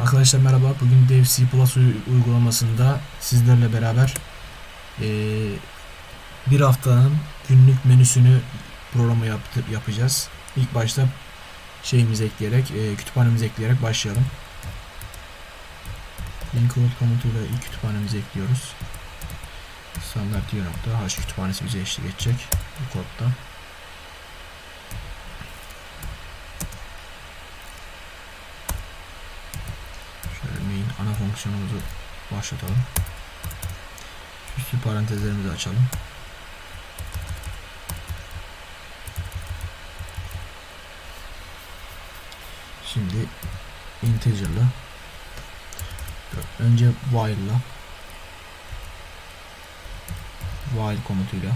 Arkadaşlar merhaba. Bugün Dev C Plus uy- uygulamasında sizlerle beraber eee, bir haftanın günlük menüsünü programı yaptı, yapacağız. İlk başta şeyimizi ekleyerek, eee, kütüphanemizi ekleyerek başlayalım. Include komutuyla ilk kütüphanemizi ekliyoruz. Standart nokta H kütüphanesi bize eşlik edecek bu kodda. Şöyle main ana fonksiyonumuzu başlatalım. Üstü parantezlerimizi açalım. Şimdi integer'la önce while'la while komutuyla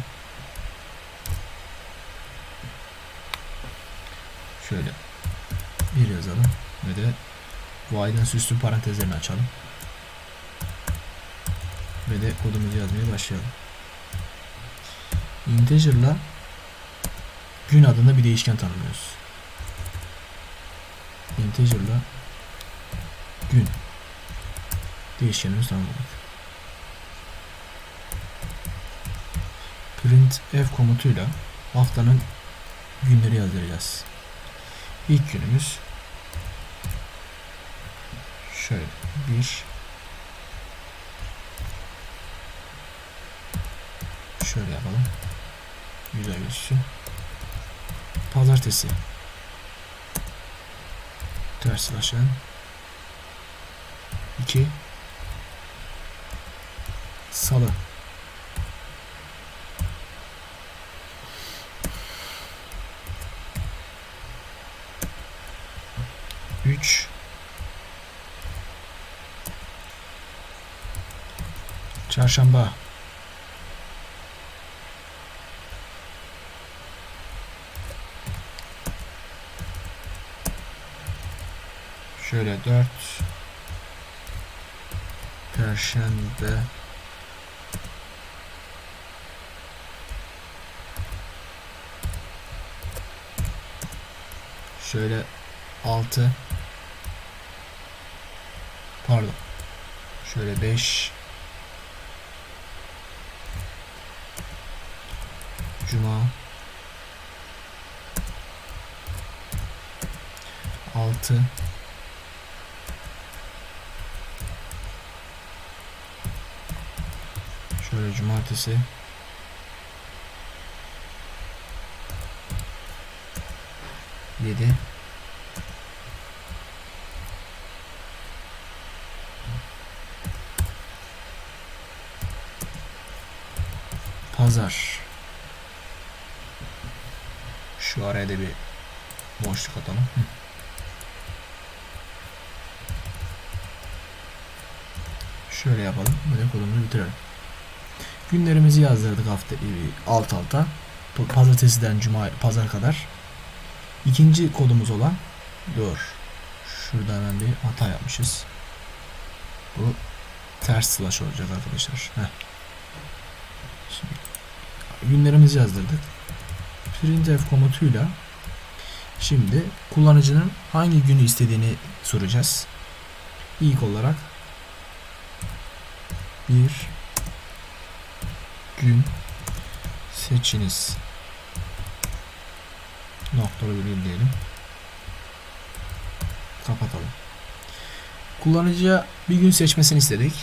şöyle bir yazalım ve de while'ın süslü parantezlerini açalım ve de kodumuzu yazmaya başlayalım. Integer'la gün adında bir değişken tanımlıyoruz. Integer'la gün değişkenimizi tanımladık. Print f komutuyla haftanın günleri yazdıracağız. İlk günümüz şöyle bir şöyle yapalım. Güzel gözüksün. Pazartesi. Ters başlayan. 2 Salı. Çarşamba. Şöyle dört. Perşembe. Şöyle altı. Pardon. Şöyle beş Cuma altı. Şöyle cumartesi. Yedi. Pazar Şu araya da bir boşluk atalım. Şöyle yapalım. Böyle kodumuzu bitirelim. Günlerimizi yazdırdık hafta e, alt alta. Pa- Pazartesiden cuma pazar kadar. İkinci kodumuz olan dur. Şurada hemen bir hata yapmışız. Bu ters slash olacak arkadaşlar. Heh. Şimdi günlerimizi yazdırdık. Printf komutuyla şimdi kullanıcının hangi günü istediğini soracağız. İlk olarak bir gün seçiniz. Noktalı virgül diyelim. Kapatalım. Kullanıcıya bir gün seçmesini istedik.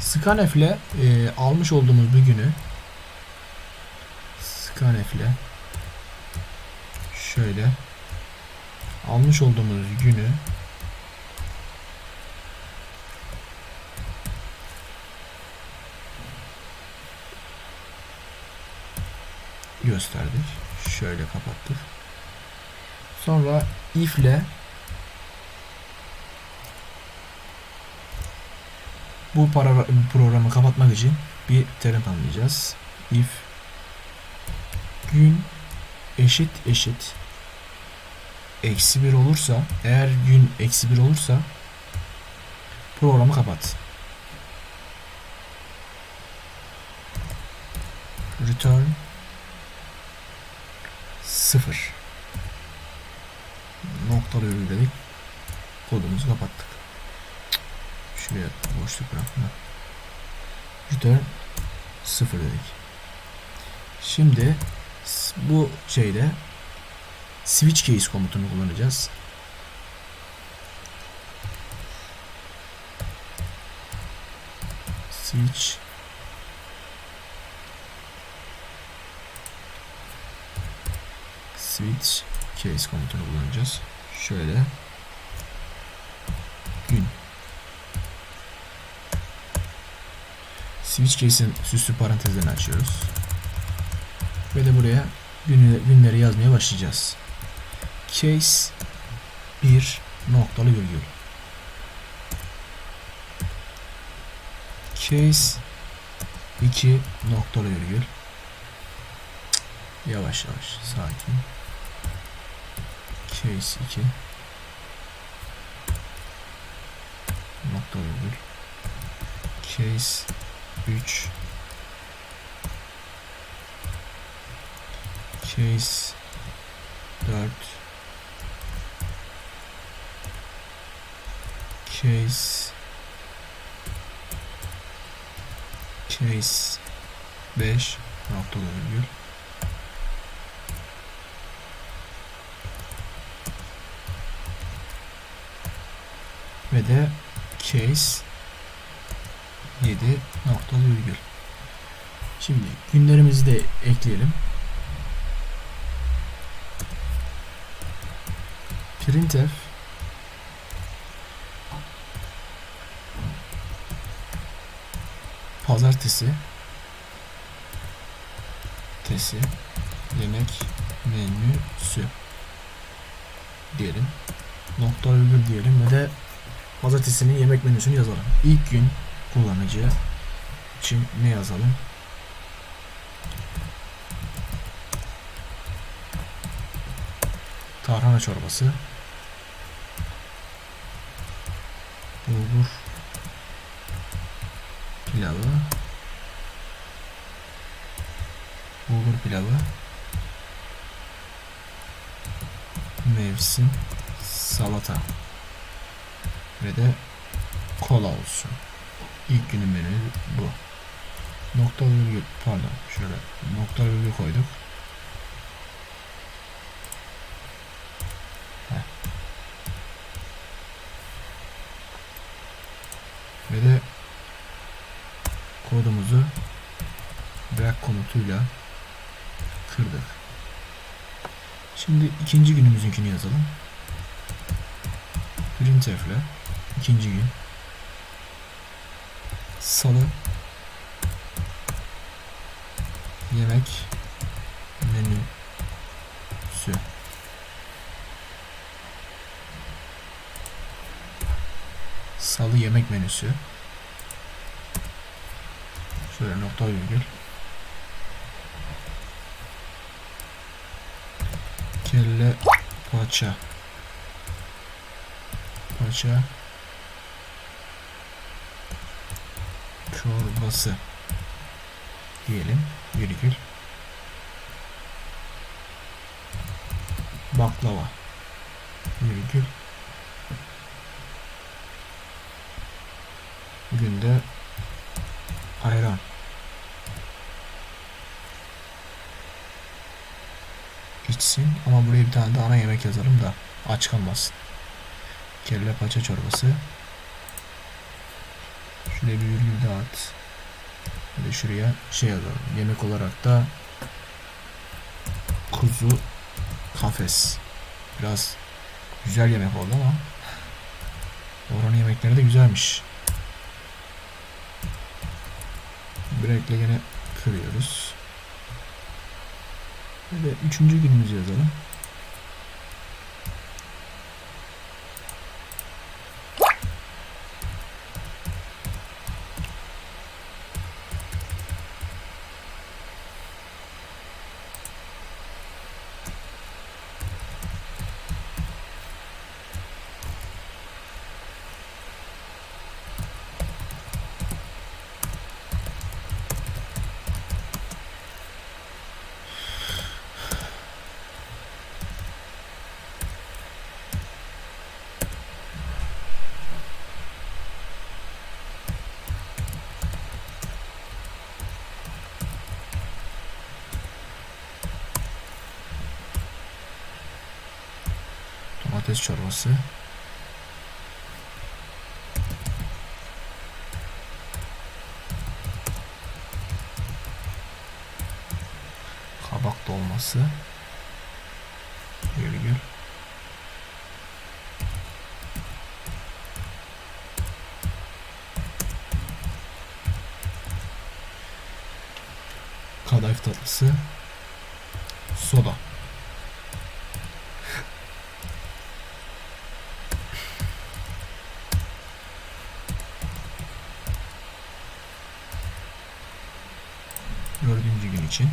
Scanf ile e, almış olduğumuz bir günü Scanf ile şöyle almış olduğumuz günü gösterdik. Şöyle kapattık. Sonra if ile bu para, programı kapatmak için bir terim tanımlayacağız. If gün eşit eşit eksi bir olursa eğer gün eksi bir olursa programı kapat. Return 0 noktalı virgül dedik. Kodumuzu kapattık. Şuraya boşluk bırakma. Return 0 dedik. Şimdi bu şeyde switch case komutunu kullanacağız. Switch switch case komutunu kullanacağız. Şöyle gün switch case'in süslü parantezlerini açıyoruz. Ve de buraya günleri yazmaya başlayacağız. Case 1 noktalı virgül. Case 2 noktalı virgül. Yavaş yavaş sakin. Case 2 nokta virgül. Case 3 Case 4 Case Case 5 nokta virgül. Ve de case 7 nokta virgül. Şimdi günlerimizi de ekleyelim. Printf pazartesi tesi yemek menüsü diyelim. Nokta virgül diyelim ve de pazartesinin yemek menüsünü yazalım. İlk gün kullanıcı için ne yazalım? Tarhana çorbası. Bulgur pilavı. Bulgur pilavı. Mevsim salata. Ve de kola olsun. İlk günün menüsü bu. Nokta virgül pardon şöyle nokta virgül koyduk. Heh. Ve de kodumuzu break komutuyla kırdık. Şimdi ikinci günümüzünkini yazalım. Printf ile ikinci gün. Salı. Yemek menüsü. Salı yemek menüsü. Şöyle nokta virgül kelle paça. Paça. Çorbası. Diyelim. Virgül baklava. Virgül bugün de ayran içsin ama buraya bir tane de ana yemek yazalım da aç kalmasın. Kelle paça çorbası. Şuraya bir virgül daha at. De şuraya şey yazalım. Yemek olarak da kuzu kafes. Biraz güzel yemek oldu ama oranın yemekleri de güzelmiş. Break'le yine kırıyoruz ve üçüncü günümüzü yazalım domates çorbası. Kabak dolması. Virgül. Kadayıf tatlısı. Dördüncü gün için.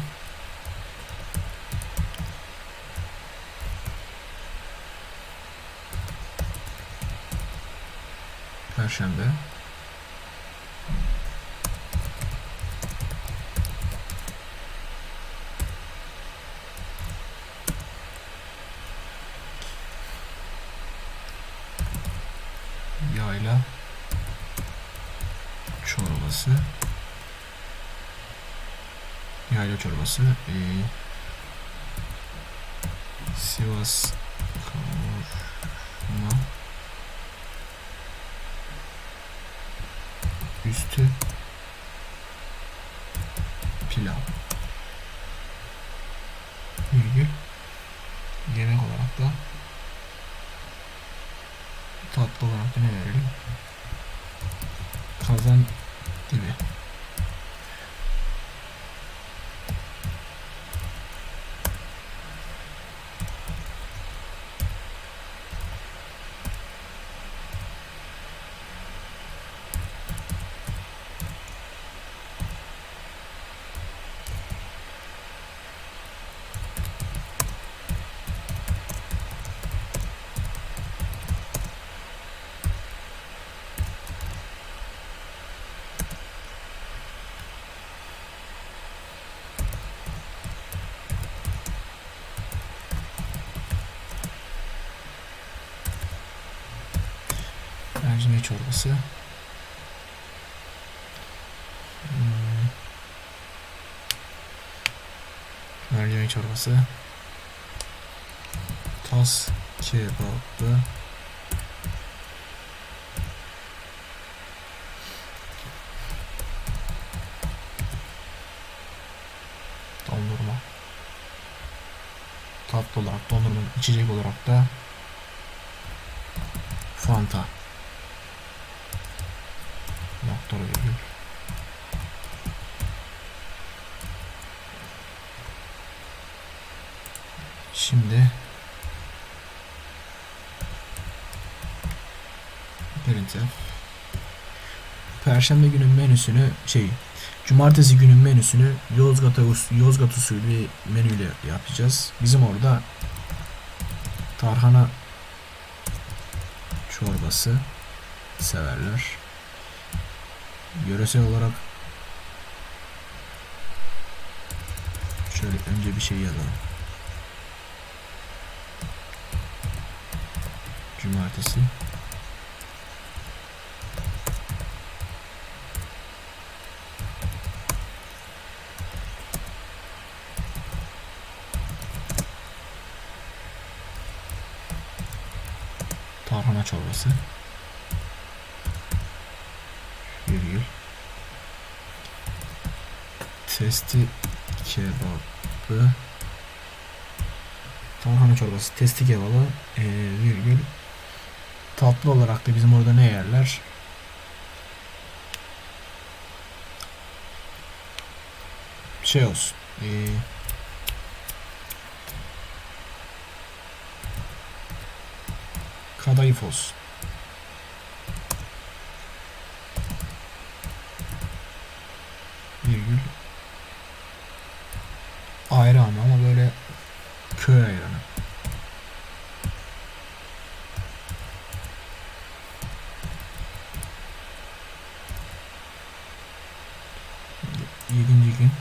Perşembe. Çorbası. Ee, Sivas kavurma üstü pilav. Virgül. Yemek olarak da tatlı olarak da ne verelim? Kazan mercimek çorbası. Hmm. mercimek çorbası. Tas kebabı dondurma. Tatlı olarak dondurma içecek olarak da Fanta nokta virgül Şimdi printf Perşembe günün menüsünü şey Cumartesi günün menüsünü Yozgat, Yozgat usulü menüyle yapacağız. Bizim orada tarhana çorbası severler. Yöresel olarak şöyle önce bir şey yazalım. Cumartesi tarhana çorbası virgül testi kebabı. Tarhana çorbası testi kebabı e, virgül. Tatlı olarak da bizim orada ne yerler? Şey olsun e, kadayıf olsun. Virgül ayrı ama ama böyle köy ayranı. Yedinci gün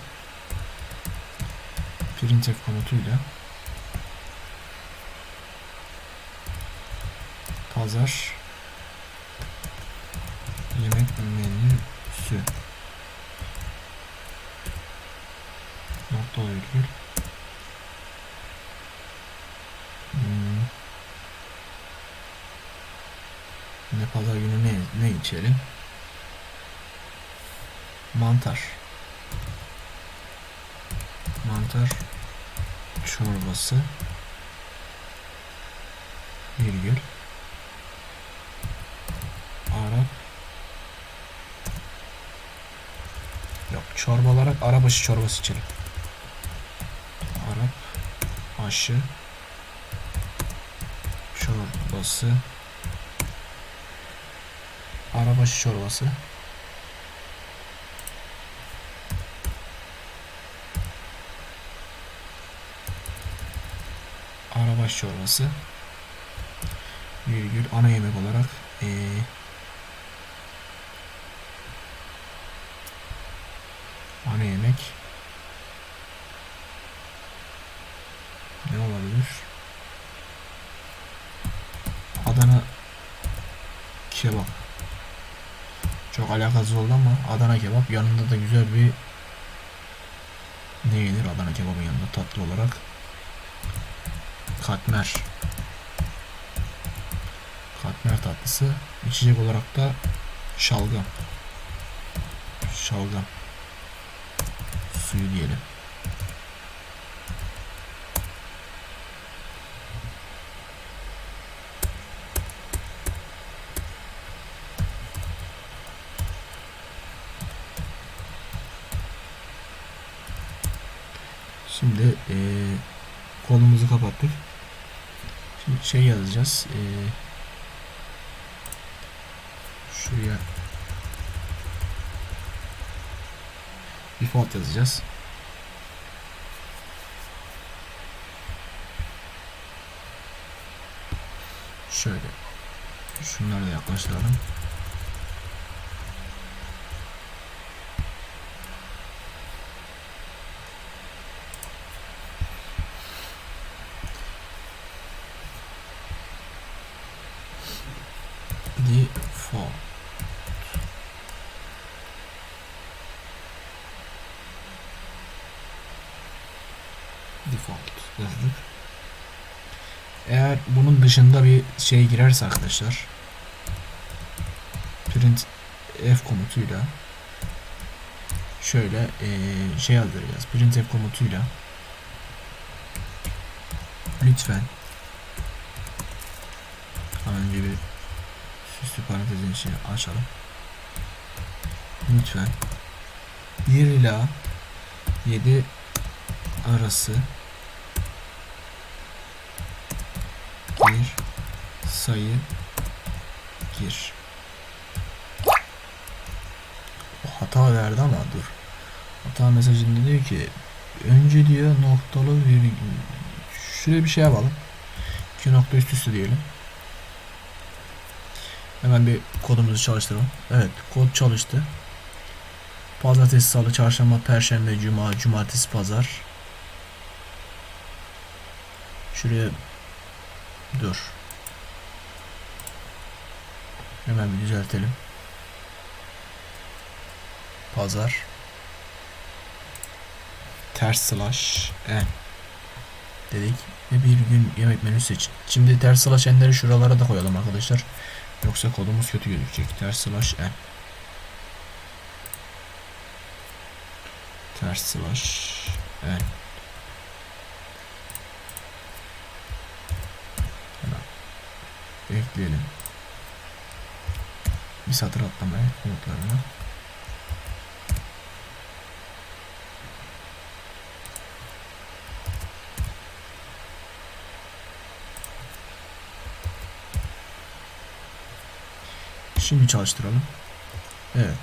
printf komutuyla pazar yemek menüsü nokta virgül Hmm. pazar günü ne, ne içelim? Mantar. Mantar çorbası virgül. Arap Yok çorba olarak arabaşı çorbası içelim. Arap aşı. Çorbası. Arabaşı çorbası arabaşı çorbası virgül ana yemek olarak eee ana yemek ne olabilir? Adana kebap. Çok alakasız oldu ama Adana kebap yanında da güzel bir ne yenir Adana kebabın yanında tatlı olarak? Katmer. Katmer tatlısı. İçecek olarak da şalgam. Şalgam. Suyu diyelim. Şimdi eee kolumuzu kapattık. Şimdi şey yazacağız. Eee şuraya default yazacağız. Şöyle şunları da yaklaştıralım. Default default yazdık. Eğer bunun dışında bir şey girerse arkadaşlar print f komutuyla şöyle eee, şey yazdıracağız. Print f komutuyla lütfen önce bir süslü parantezin içine açalım. Lütfen 1 ila 7 arası bir sayı gir. O hata verdi ama dur. Hata mesajında diyor ki önce diyor noktalı virgül şuraya bir şey yapalım. İki nokta üst üste diyelim. Hemen bir kodumuzu çalıştıralım. Evet kod çalıştı. Pazartesi, salı, çarşamba, perşembe, cuma, cumartesi, pazar. Şuraya dur. Hemen bir düzeltelim. Pazar. Ters slash n dedik ve bir gün yemek menüsü seç. Şimdi ters slash n'leri şuralara da koyalım arkadaşlar. Yoksa kodumuz kötü gözükecek. Ters slash n. Ters slash n. ekleyelim. Bir satır atlamaya komutlarına. Şimdi çalıştıralım. Evet.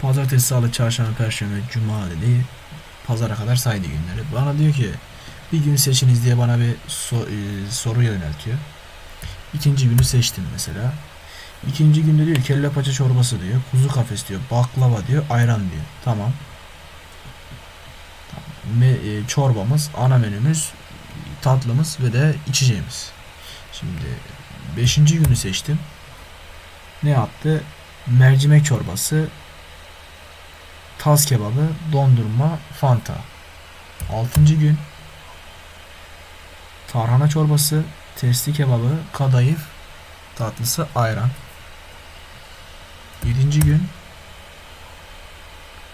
Pazartesi, salı, çarşamba, perşembe, cuma dedi. Pazara kadar saydı günleri. Bana diyor ki bir gün seçiniz diye bana bir so- e, soru yöneltiyor. İkinci günü seçtim mesela. İkinci günde diyor kelle paça çorbası diyor. Kuzu kafes diyor. Baklava diyor. Ayran diyor. Tamam. Me- e, çorbamız, ana menümüz, tatlımız ve de içeceğimiz. Şimdi beşinci günü seçtim. Ne yaptı? Mercimek çorbası, tas kebabı, dondurma, fanta. Altıncı gün tarhana çorbası, testi kebabı, kadayıf, tatlısı, ayran. Birinci gün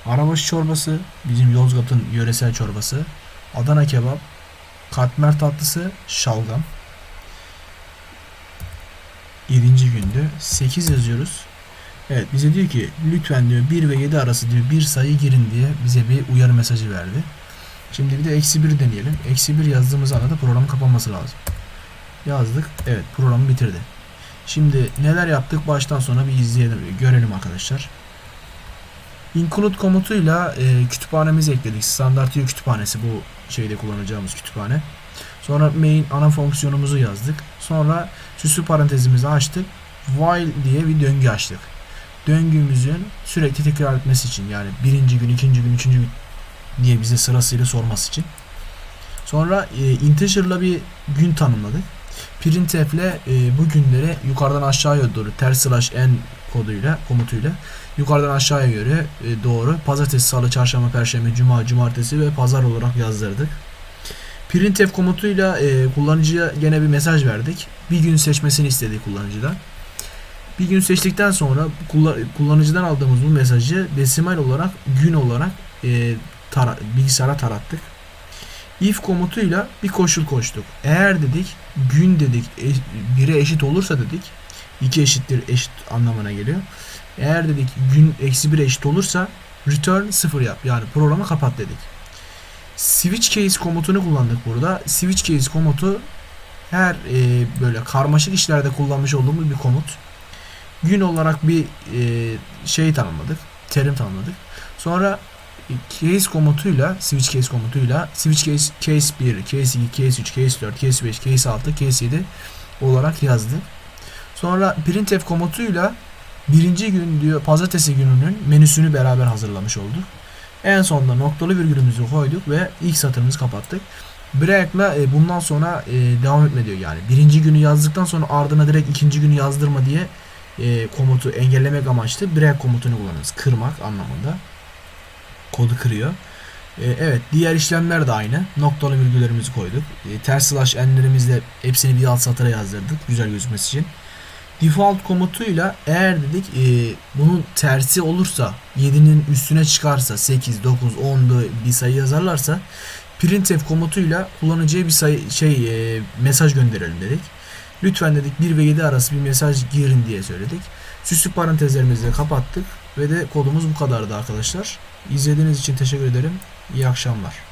arabaşı çorbası, bizim Yozgat'ın yöresel çorbası, Adana kebap, katmer tatlısı, şalgam. 7. gündü. 8 yazıyoruz. Evet bize diyor ki lütfen diyor 1 ve 7 arası diyor bir sayı girin diye bize bir uyarı mesajı verdi. Şimdi bir de eksi 1 deneyelim. Eksi 1 yazdığımız anda da programın kapanması lazım. Yazdık. Evet programı bitirdi. Şimdi neler yaptık baştan sona bir izleyelim, görelim arkadaşlar. Include komutuyla e, kütüphanemizi ekledik. Standart view kütüphanesi bu şeyde kullanacağımız kütüphane. Sonra main ana fonksiyonumuzu yazdık. Sonra süslü parantezimizi açtık. While diye bir döngü açtık. Döngümüzün sürekli tekrar etmesi için yani birinci gün, ikinci gün, üçüncü gün diye bize sırasıyla sorması için. Sonra e, integer'la bir gün tanımladık. Printf'le e, bu günleri yukarıdan aşağıya doğru ters slash n koduyla komutuyla yukarıdan aşağıya göre e, doğru pazartesi, salı, çarşamba, perşembe, cuma, cumartesi ve pazar olarak yazdırdık. Printf komutuyla e, kullanıcıya gene bir mesaj verdik. Bir gün seçmesini istedik kullanıcıdan. Bir gün seçtikten sonra kullan- kullanıcıdan aldığımız bu mesajı desimal olarak gün olarak e, tara- bilgisayara tarattık. If komutuyla bir koşul koştuk. Eğer dedik gün dedik e- bire eşit olursa dedik iki eşittir eşit anlamına geliyor. Eğer dedik gün eksi 1'e eşit olursa return 0 yap. Yani programı kapat dedik. Switch case komutunu kullandık burada. Switch case komutu her e, böyle karmaşık işlerde kullanmış olduğumuz bir komut. Gün olarak bir e, şey tanımladık. Terim tanımladık. Sonra case komutuyla switch case komutuyla switch case case 1, case 2, case 3, case 4, case 5, case 6, case 7 olarak yazdık. Sonra printf komutuyla birinci gün diyor pazartesi gününün menüsünü beraber hazırlamış olduk. En sonunda noktalı virgülümüzü koyduk ve ilk satırımızı kapattık. Break'la e, bundan sonra e, devam etme diyor yani. Birinci günü yazdıktan sonra ardına direkt ikinci günü yazdırma diye e, komutu engellemek amaçlı break komutunu kullanırız. Kırmak anlamında. Kodu kırıyor. E, evet diğer işlemler de aynı. Noktalı virgüllerimizi koyduk. E, ters slash n'lerimizle hepsini bir alt satıra yazdırdık. Güzel gözükmesi için. Default komutuyla eğer dedik e, bunun tersi olursa 7'nin üstüne çıkarsa 8, 9, 10'da bir sayı yazarlarsa printf komutuyla kullanıcıya bir sayı şey e, mesaj gönderelim dedik. Lütfen dedik 1 ve 7 arası bir mesaj girin diye söyledik. Süslü parantezlerimizi de kapattık ve de kodumuz bu kadardı arkadaşlar. İzlediğiniz için teşekkür ederim. İyi akşamlar.